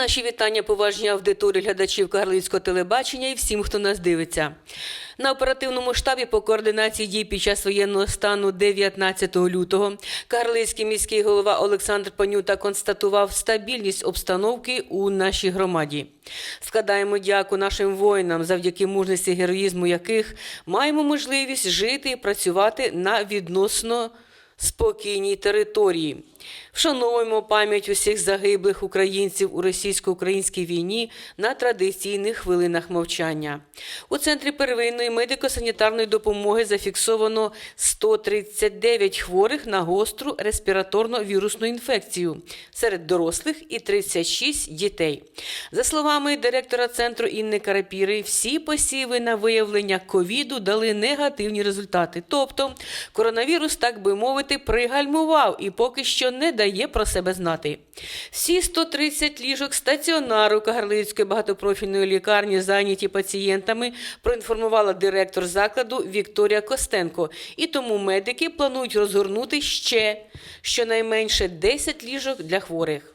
Наші вітання поважні аудиторії глядачів Кагарлицького телебачення і всім, хто нас дивиться. На оперативному штабі по координації дій під час воєнного стану 19 лютого Кагарлицький міський голова Олександр Панюта констатував стабільність обстановки у нашій громаді. Складаємо дяку нашим воїнам, завдяки мужності героїзму яких маємо можливість жити і працювати на відносно спокійній території. Вшановуємо пам'ять усіх загиблих українців у російсько-українській війні на традиційних хвилинах мовчання. У центрі первинної медико-санітарної допомоги зафіксовано 139 хворих на гостру респіраторно-вірусну інфекцію серед дорослих і 36 дітей. За словами директора центру Інни Карапіри, всі посіви на виявлення ковіду дали негативні результати. Тобто коронавірус, так би мовити, пригальмував і поки що не дає про себе знати. Всі 130 ліжок стаціонару Кагарлицької багатопрофільної лікарні зайняті пацієнтами, проінформувала директор закладу Вікторія Костенко. І тому медики планують розгорнути ще щонайменше 10 ліжок для хворих.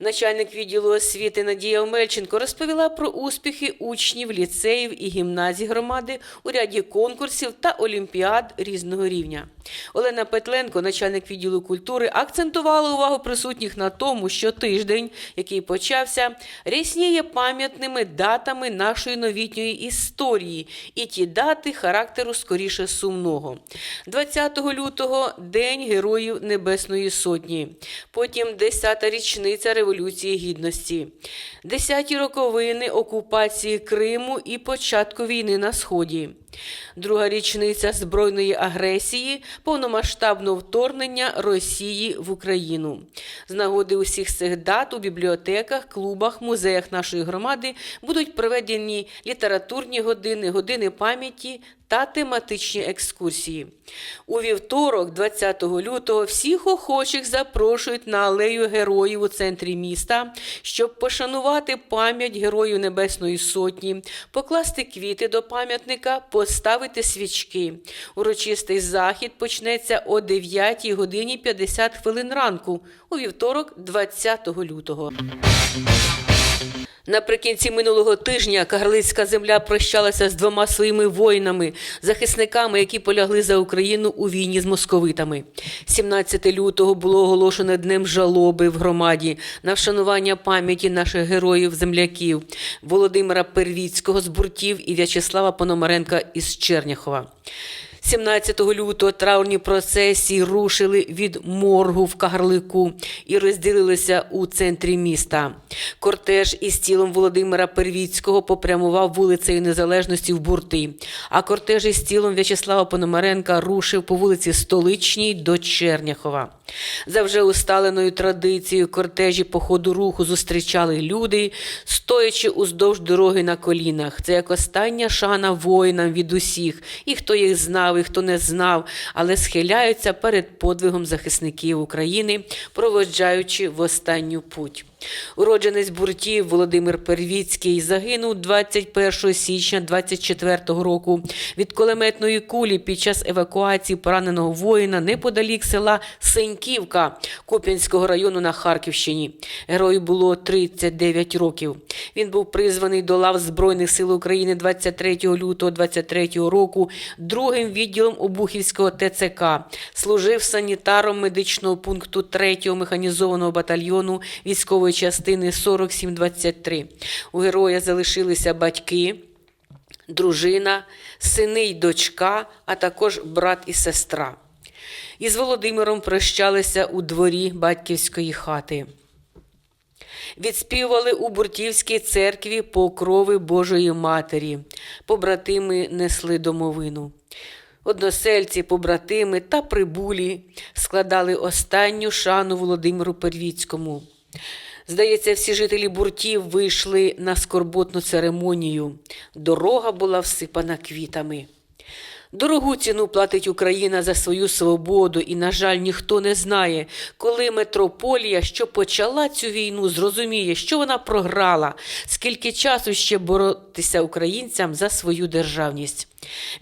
Начальник відділу освіти Надія Омельченко розповіла про успіхи учнів, ліцеїв і гімназій громади у ряді конкурсів та олімпіад різного рівня. Олена Петленко, начальник відділу культури, акцентувала увагу присутніх на тому, що тиждень, який почався, рясніє пам'ятними датами нашої новітньої історії, і ті дати характеру скоріше сумного. 20 лютого День Героїв Небесної Сотні, потім 10-та річниця Революції Гідності, 10-ті роковини окупації Криму і початку війни на Сході. Друга річниця збройної агресії, повномасштабного вторгнення Росії в Україну. З нагоди усіх цих дат у бібліотеках, клубах, музеях нашої громади будуть проведені літературні години, години пам'яті та тематичні екскурсії. У вівторок, 20 лютого, всіх охочих запрошують на алею героїв у центрі міста, щоб пошанувати пам'ять Героїв Небесної Сотні, покласти квіти до пам'ятника, поставити свічки. Урочистий захід почнеться о 9 годині 50 хвилин ранку у вівторок, 20 лютого. Наприкінці минулого тижня Кагарлицька земля прощалася з двома своїми воїнами, захисниками, які полягли за Україну у війні з московитами. 17 лютого було оголошено днем жалоби в громаді на вшанування пам'яті наших героїв-земляків Володимира Первіцького з Буртів і В'ячеслава Пономаренка із Черняхова. 17 лютого травні процесії рушили від моргу в Кагарлику і розділилися у центрі міста. Кортеж із тілом Володимира Первіцького попрямував вулицею Незалежності в Бурти, а кортеж із тілом В'ячеслава Пономаренка рушив по вулиці Столичній до Черняхова. За вже усталеною традицією кортежі по ходу руху зустрічали люди, стоячи уздовж дороги на колінах. Це як остання шана воїнам від усіх, і хто їх знав, і хто не знав, але схиляються перед подвигом захисників України, проводжаючи в останню путь. Уродженець буртів Володимир Первіцький загинув 21 січня 24 року від кулеметної кулі під час евакуації пораненого воїна неподалік села Сеньківка Куп'янського району на Харківщині. Герою було 39 років. Він був призваний до лав Збройних сил України 23 лютого 23 року другим відділом Обухівського ТЦК. Служив санітаром медичного пункту 3-го механізованого батальйону військової частини 4723. У героя залишилися батьки, дружина, сини й дочка, а також брат і сестра. Із Володимиром прощалися у дворі батьківської хати. Відспівали у Буртівській церкві покрови Божої Матері. Побратими несли домовину. Односельці, побратими та прибулі складали останню шану Володимиру Первіцькому. Здається, всі жителі буртів вийшли на скорботну церемонію. Дорога була всипана квітами. Дорогу ціну платить Україна за свою свободу, і, на жаль, ніхто не знає, коли метрополія, що почала цю війну, зрозуміє, що вона програла, скільки часу ще боротися українцям за свою державність.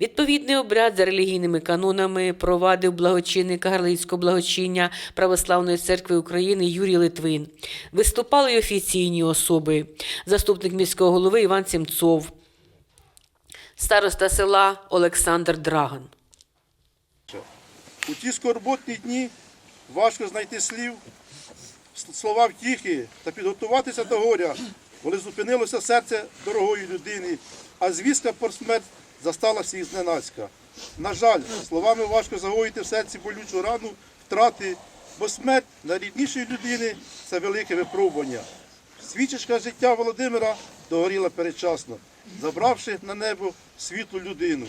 Відповідний обряд за релігійними канонами провадив благочинник Кагарлицького благочиння Православної церкви України Юрій Литвин. Виступали й офіційні особи, заступник міського голови Іван Сімцов, староста села Олександр Драган. У ті скорботні дні важко знайти слів, слова втіхи та підготуватися до горя, коли зупинилося серце дорогої людини, а звістка про смерть застала всіх зненацька. На жаль, словами важко загоїти в серці болючу рану втрати, бо смерть найріднішої людини це велике випробування. Свічечка життя Володимира догоріла передчасно, забравши на небо світлу людину.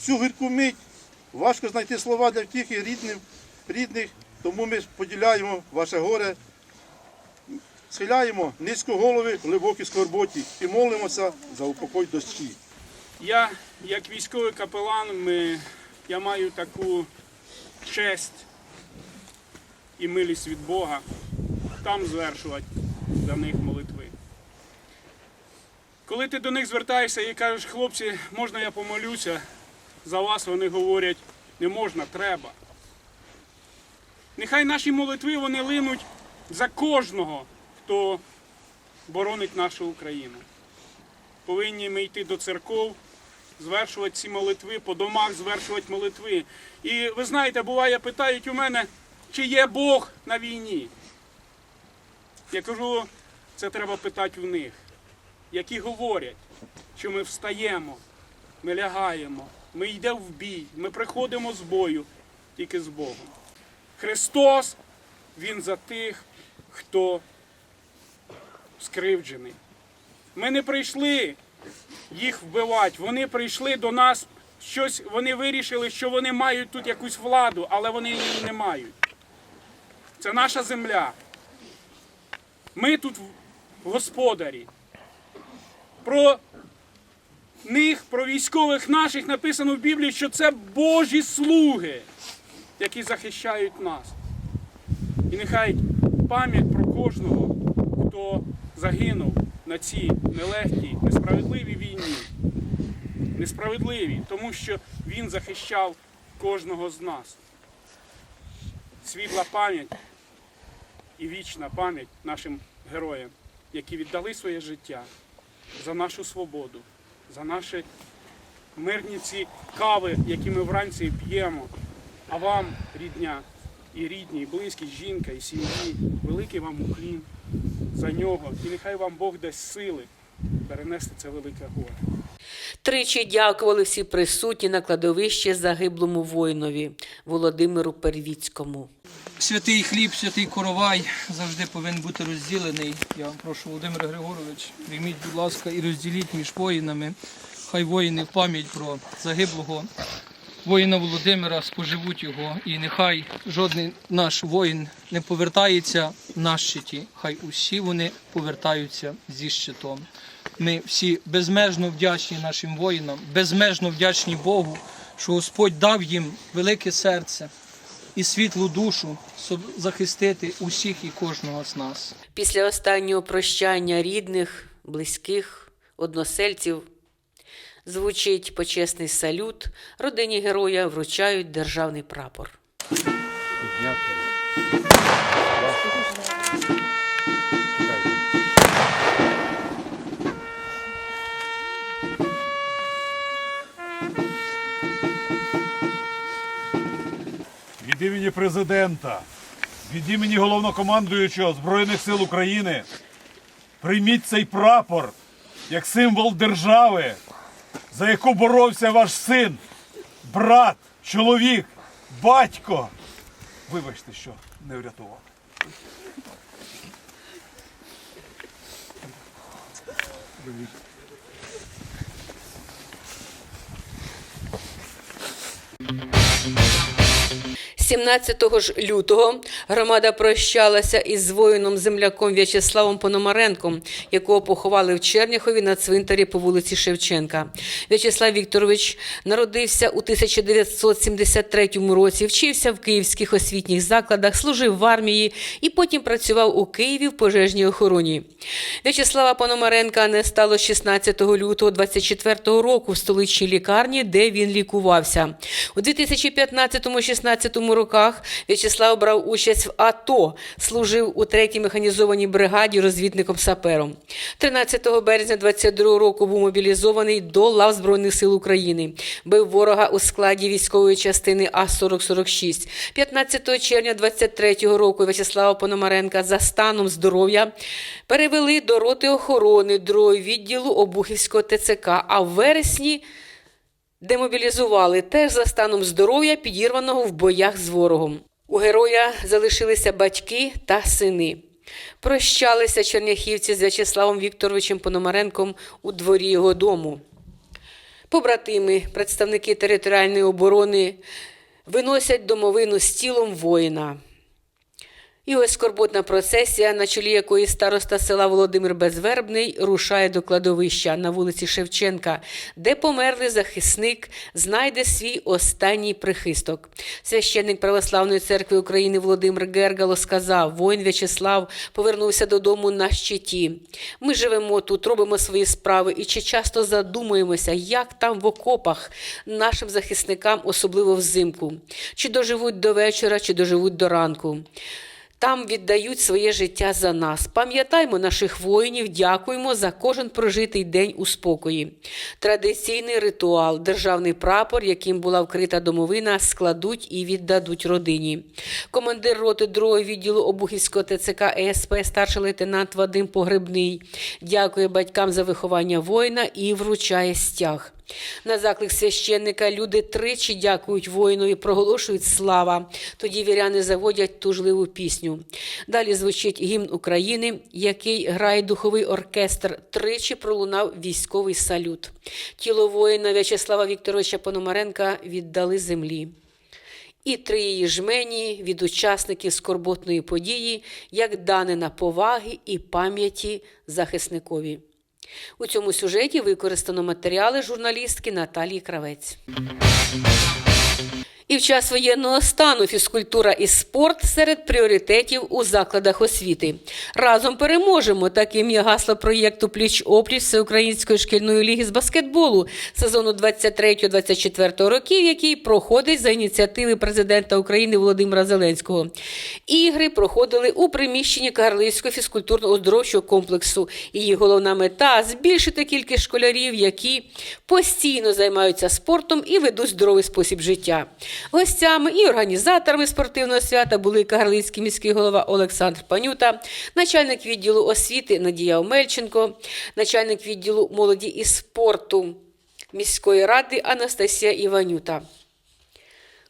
Цю гірку мить важко знайти слова для втіхи рідним, рідних, тому ми поділяємо ваше горе, схиляємо низько голови в глибокій скорботі і молимося за упокой дощі. Я, як військовий капелан, ми, я маю таку честь і милість від Бога там звершувати за них молитви. Коли ти до них звертаєшся і кажеш, хлопці, можна я помолюся за вас, вони говорять, не можна, треба. Нехай наші молитви вони линуть за кожного, хто боронить нашу Україну повинні ми йти до церков, звершувати ці молитви, по домах звершувати молитви. І ви знаєте, буває, питають у мене, чи є Бог на війні. Я кажу, це треба питати у них, які говорять, що ми встаємо, ми лягаємо, ми йдемо в бій, ми приходимо з бою тільки з Богом. Христос, Він за тих, хто скривджений. Ми не прийшли їх вбивати. Вони прийшли до нас щось. Вони вирішили, що вони мають тут якусь владу, але вони її не мають. Це наша земля. Ми тут господарі. Про них, про військових наших написано в Біблії, що це Божі слуги, які захищають нас. І нехай пам'ять про кожного, хто загинув на цій нелегкій, несправедливій війні. Несправедливій, тому що він захищав кожного з нас. Світла пам'ять і вічна пам'ять нашим героям, які віддали своє життя за нашу свободу, за наші мирні ці кави, які ми вранці п'ємо. А вам, рідня, і рідні, і близькі, жінка, і сім'ї, великий вам уклін за нього. І нехай вам Бог дасть сили перенести це велике горе. Тричі дякували всі присутні на кладовищі загиблому воїнові Володимиру Первіцькому. Святий хліб, святий коровай завжди повинен бути розділений. Я прошу, Володимир Григорович, візьміть, будь ласка, і розділіть між воїнами. Хай воїни в пам'ять про загиблого воїна Володимира споживуть його. І нехай жодний наш воїн не повертається на щиті. Хай усі вони повертаються зі щитом. Ми всі безмежно вдячні нашим воїнам, безмежно вдячні Богу, що Господь дав їм велике серце і світлу душу, щоб захистити усіх і кожного з нас. Після останнього прощання рідних, близьких, односельців звучить почесний салют. Родині героя вручають державний прапор. Від імені президента, від імені головнокомандуючого Збройних сил України прийміть цей прапор як символ держави, за яку боровся ваш син, брат, чоловік, батько. Вибачте, що не врятував. 17 ж лютого громада прощалася із воїном земляком В'ячеславом Пономаренком, якого поховали в Черняхові на цвинтарі по вулиці Шевченка. В'ячеслав Вікторович народився у 1973 році, вчився в київських освітніх закладах, служив в армії і потім працював у Києві в пожежній охороні. В'ячеслава Пономаренка не стало 16 лютого 24 року в столичній лікарні, де він лікувався. У 2015-16 роках В'ячеслав брав участь в АТО, служив у 3-й механізованій бригаді розвідником-сапером. 13 березня 22 року був мобілізований до лав Збройних сил України. Бив ворога у складі військової частини А-4046. 15 червня 23 року В'ячеслава Пономаренка за станом здоров'я перевели до роти охорони другого відділу Обухівського ТЦК, а в вересні демобілізували теж за станом здоров'я, підірваного в боях з ворогом. У героя залишилися батьки та сини. Прощалися черняхівці з В'ячеславом Вікторовичем Пономаренком у дворі його дому. Побратими, представники територіальної оборони виносять домовину з тілом воїна. І ось скорботна процесія, на чолі якої староста села Володимир Безвербний рушає до кладовища на вулиці Шевченка, де померлий захисник знайде свій останній прихисток. Священник Православної церкви України Володимир Гергало сказав: воїн В'ячеслав повернувся додому на щиті. Ми живемо тут, робимо свої справи і чи часто задумуємося, як там в окопах нашим захисникам, особливо взимку, чи доживуть до вечора, чи доживуть до ранку. Там віддають своє життя за нас. Пам'ятаймо наших воїнів, дякуємо за кожен прожитий день у спокої. Традиційний ритуал, державний прапор, яким була вкрита домовина, складуть і віддадуть родині. Командир роти другого відділу Обухівського ТЦК ЕСП, старший лейтенант Вадим Погребний, дякує батькам за виховання воїна і вручає стяг. На заклик священника люди тричі дякують воїнові, проголошують слава. Тоді віряни заводять тужливу пісню. Далі звучить гімн України, який грає духовий оркестр. Тричі пролунав військовий салют. Тіло воїна В'ячеслава Вікторовича Пономаренка віддали землі. І три її жмені від учасників скорботної події, як данина поваги і пам'яті захисникові. У цьому сюжеті використано матеріали журналістки Наталії Кравець. І в час воєнного стану фізкультура і спорт серед пріоритетів у закладах освіти. Разом переможемо. Таким є гасло проєкту Пліч опліч Всеукраїнської шкільної ліги з баскетболу сезону 23-24 років, який проходить за ініціативи президента України Володимира Зеленського. Ігри проходили у приміщенні Кагарлицького фізкультурно-оздоровчого комплексу. Її головна мета збільшити кількість школярів, які постійно займаються спортом і ведуть здоровий спосіб життя. Гостями і організаторами спортивного свята були Кагарлицький міський голова Олександр Панюта, начальник відділу освіти Надія Омельченко, начальник відділу молоді і спорту міської ради Анастасія Іванюта.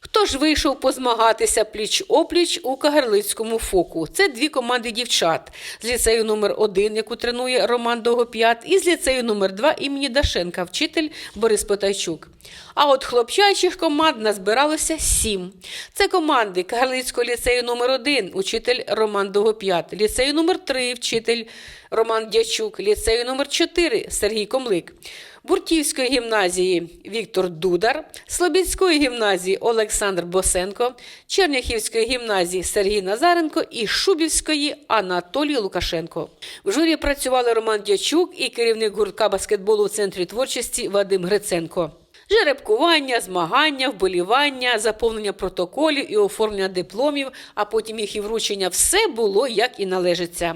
Хто ж вийшов позмагатися пліч-опліч у Кагарлицькому фоку? Це дві команди дівчат з ліцею номер 1 яку тренує Роман Довгоп'ят, і з ліцею номер 2 імені Дашенка, вчитель Борис Потайчук. А от хлопчачих команд назбиралося сім. Це команди Кагарлицького ліцею номер 1 учитель Роман Довгоп'ят, ліцею номер 3 вчитель Роман Дячук, ліцею номер 4 Сергій Комлик. Буртівської гімназії Віктор Дудар, Слобідської гімназії Олександр Босенко, Черняхівської гімназії Сергій Назаренко і Шубівської Анатолій Лукашенко. В журі працювали Роман Дячук і керівник гуртка баскетболу у центрі творчості Вадим Гриценко. Жеребкування, змагання, вболівання, заповнення протоколів і оформлення дипломів, а потім їх і вручення все було як і належиться.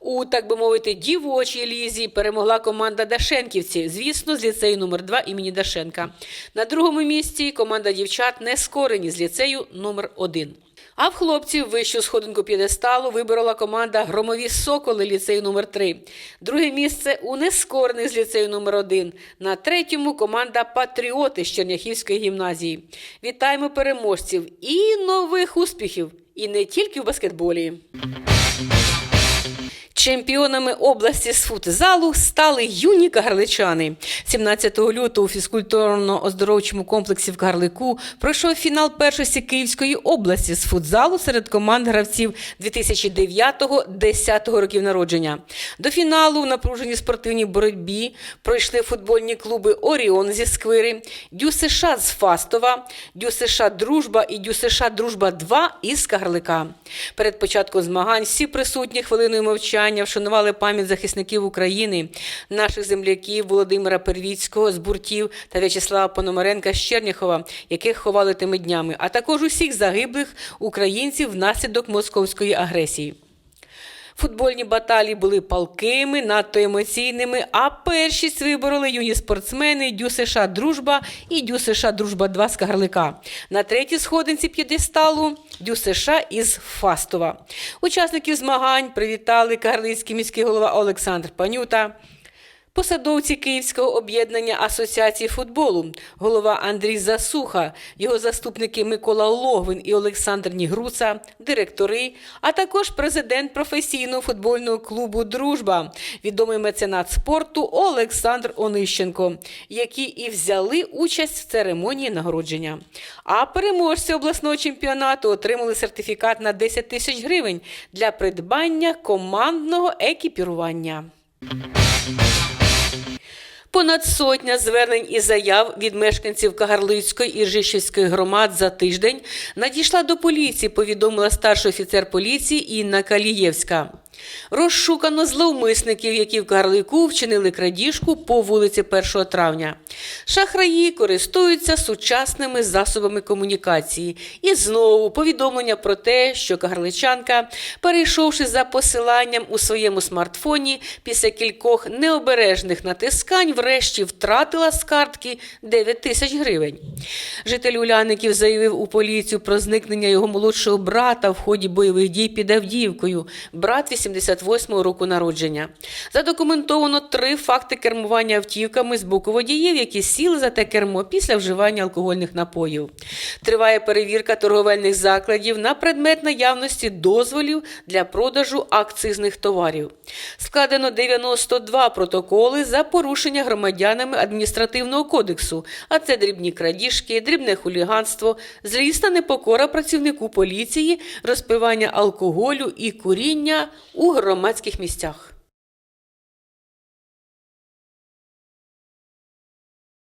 У так би мовити, дівочій лізі перемогла команда Дашенківців, звісно, з ліцею номер 2 імені Дашенка. На другому місці команда дівчат нескорені з ліцею номер 1 а в хлопців вищу сходинку п'єдесталу виборола команда Громові Соколи ліцею номер 3 Друге місце у нескорених з ліцею номер 1 На третьому команда Патріоти з Черняхівської гімназії. Вітаємо переможців і нових успіхів! І не тільки в баскетболі. Чемпіонами області з футзалу стали юні кагарличани. 17 лютого у фізкультурно-оздоровчому комплексі в Кагарлику пройшов фінал першості Київської області з футзалу серед команд гравців 2009-10 років народження. До фіналу у напруженій спортивній боротьбі пройшли футбольні клуби Оріон зі Сквири, Дю США з Фастова, Дю США Дружба і Дю США Дружба 2 із Кагарлика. Перед початком змагань всі присутні хвилиною мовчання вшанували пам'ять захисників України, наших земляків Володимира Первіцького з Буртів та В'ячеслава Пономаренка з Черніхова, яких ховали тими днями, а також усіх загиблих українців внаслідок московської агресії. Футбольні баталії були палкими, надто емоційними, а першість вибороли юні спортсмени Дю США Дружба і Дю США Дружба 2 з Кагарлика. На третій сходинці п'єдесталу Дю США із Фастова. Учасників змагань привітали кагарлицький міський голова Олександр Панюта. Посадовці Київського об'єднання Асоціації футболу, голова Андрій Засуха, його заступники Микола Логвин і Олександр Нігруца, директори, а також президент професійного футбольного клубу Дружба, відомий меценат спорту Олександр Онищенко, які і взяли участь в церемонії нагородження. А переможці обласного чемпіонату отримали сертифікат на 10 тисяч гривень для придбання командного екіпірування. Понад сотня звернень і заяв від мешканців Кагарлицької і Ржищівської громад за тиждень надійшла до поліції, повідомила старший офіцер поліції Інна Калієвська. Розшукано зловмисників, які в Кагарлику вчинили крадіжку по вулиці 1 травня. Шахраї користуються сучасними засобами комунікації. І знову повідомлення про те, що кагарличанка, перейшовши за посиланням у своєму смартфоні, після кількох необережних натискань, врешті втратила з картки 9 тисяч гривень. Житель Уляників заявив у поліцію про зникнення його молодшого брата в ході бойових дій під Авдіївкою. Брат 88-го року народження. Задокументовано три факти кермування автівками з боку водіїв, які сіли за те кермо після вживання алкогольних напоїв. Триває перевірка торговельних закладів на предмет наявності дозволів для продажу акцизних товарів. Складено 92 протоколи за порушення громадянами адміністративного кодексу, а це дрібні крадіжки, дрібне хуліганство, злісна непокора працівнику поліції, розпивання алкоголю і куріння у громадських місцях.